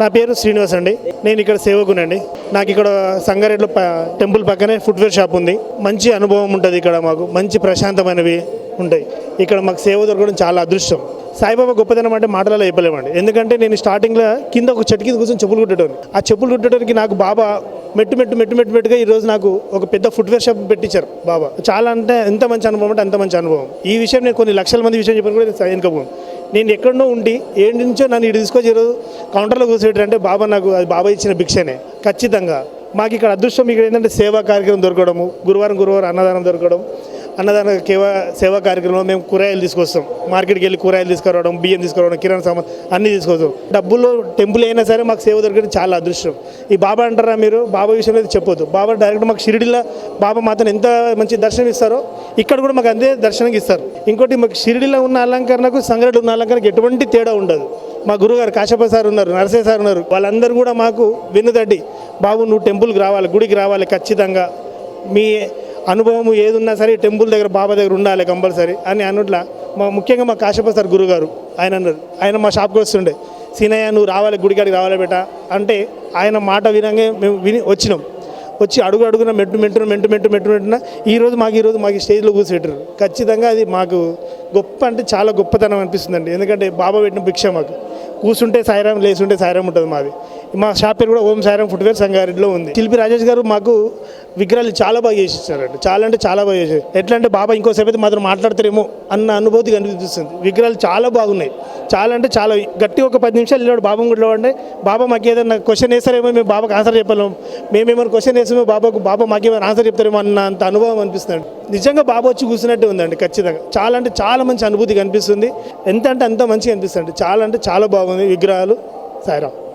నా పేరు శ్రీనివాస్ అండి. నేను ఇక్కడ సేవకునండి. నాకు ఇక్కడ సంగారెడ్డిలో టెంపుల్ పక్కనే ఫుట్వేర్ షాప్ ఉంది. మంచి అనుభవం ఉంటుంది ఇక్కడ మాకు. మంచి ప్రశాంతమైనవి ఉంటాయి. ఇక్కడ మాకు సేవ దొరకడం చాలా అదృష్టం. సాయిబాబా గొప్పతనం అంటే మాటలలో చెప్పలేమండి. ఎందుకంటే నేను స్టార్టింగ్లో కింద ఒక చెట్టు కింద కూర్చొని చెప్పులు కుట్టడం ఆ చెప్పులు కుట్టడానికి నాకు బాబా మెట్టు మెట్టు మెట్టు మెట్టు మెట్టుగా ఈరోజు నాకు ఒక పెద్ద ఫుట్వేర్ షాప్ పెట్టించారు బాబా. చాలా అంటే ఎంత మంచి అనుభవం అంటే అంత మంచి అనుభవం. ఈ విషయం నేను కొన్ని లక్షల మంది విషయం చెప్పిన కూడా నేను వెనుకపోను నేను ఎక్కడో ఉండి ఏడు నుంచో నన్ను ఇటు తీసుకొచ్చి ఈరోజు కౌంటర్లో కూర్చోబెట్టారంటే బాబా నాకు అది బాబా ఇచ్చిన భిక్షనే ఖచ్చితంగా. మాకు ఇక్కడ అదృష్టం ఇక్కడ ఏంటంటే సేవా కార్యక్రమం దొరకడము గురువారం గురువారం అన్నదానం దొరకడం అన్నదాన కేవా సేవా కార్యక్రమంలో మేము కూరగాయలు తీసుకొస్తాం. మార్కెట్కి వెళ్ళి కూరగాయలు తీసుకురావడం బియ్యం తీసుకురావడం కిరాణా సామాన్ అన్నీ తీసుకొస్తాం. డబ్బులు టెంపుల్ అయినా సరే మాకు సేవ దొరకడం చాలా అదృష్టం. ఈ బాబా అంటారా మీరు? బాబా విషయంలో అయితే చెప్పొద్దు. బాబా డైరెక్ట్ మాకు షిరిడిలో బాబా మాత్రం ఎంత మంచి దర్శనం ఇస్తారో ఇక్కడ కూడా మాకు అంతే దర్శనం ఇస్తారు. ఇంకోటి మాకు షిరిడిలో ఉన్న అలంకరణకు సంగరెడ్డి ఉన్న అలంకరణకు ఎటువంటి తేడా ఉండదు. మా గురుగారు కాశ్యప సార్ ఉన్నారు నరసే సార్ ఉన్నారు. వాళ్ళందరూ కూడా మాకు వినుదడ్డి బాబు నువ్వు టెంపుల్కి రావాలి గుడికి రావాలి ఖచ్చితంగా. మీ అనుభవం ఏదున్నా సరే టెంపుల్ దగ్గర బాబా దగ్గర ఉండాలి కంపల్సరీ అని అన్నట్లా మా ముఖ్యంగా మా కాశ్యప సార్ గురుగారు ఆయన అన్నారు. ఆయన మా షాప్కి వస్తుండే సీనయ్య నువ్వు రావాలి గుడికాడికి రావాలి బేట అంటే ఆయన మాట వినంగా మేము విని వచ్చినాం. వచ్చి అడుగు అడుగున మెట్టు మెట్టున మెట్టు మెట్టు మెట్టు మెట్టున ఈ రోజు మాకు ఈరోజు మాకు స్టేజ్లో కూర్చోబెట్టారు. ఖచ్చితంగా అది మాకు గొప్ప అంటే చాలా గొప్పతనం అనిపిస్తుందండి. ఎందుకంటే బాబా పెట్టిన భిక్ష మాకు. కూర్చుంటే సాయిరాం లేచుంటే సాయిరాం ఉంటుంది మాది. మా షాప్ పేరు కూడా ఓం సాయిరామ్ ఫుట్వేర్ సంగారెడ్డిలో ఉంది. శిల్పి రాజేష్ గారు మాకు విగ్రహాలు చాలా బాగా చేసి ఇచ్చారండి చాలా అంటే చాలా బాగా చేసి ఎట్లా అంటే బాబా ఇంకోసేపు అయితే మాత్రం మాట్లాడతారేమో అన్న అనుభూతి కనిపిస్తుంది. విగ్రహాలు చాలా బాగున్నాయి. చాలా అంటే చాలా గట్టి ఒక పది నిమిషాలు వెళ్ళాడు బాబా గుడిలో అంటే బాబా మాకు ఏదైనా క్వశ్చన్ వేస్తారేమో మేము బాబాకి ఆన్సర్ చెప్పలేము. మేమేమైనా క్వశ్చన్ వేసామో బాబాకు బాబా మాకేమైనా ఆన్సర్ చెప్తారేమో అన్న అంత అనుభవం అనిపిస్తుంది. నిజంగా బాబా వచ్చి కూర్చున్నట్టే ఉందండి ఖచ్చితంగా. చాలా అంటే చాలా మంచి అనుభూతి కనిపిస్తుంది. ఎంత అంటే అంత మంచిగా అనిపిస్తుంది. చాలా అంటే చాలా బాగుంది విగ్రహాలు. సాయిరామ్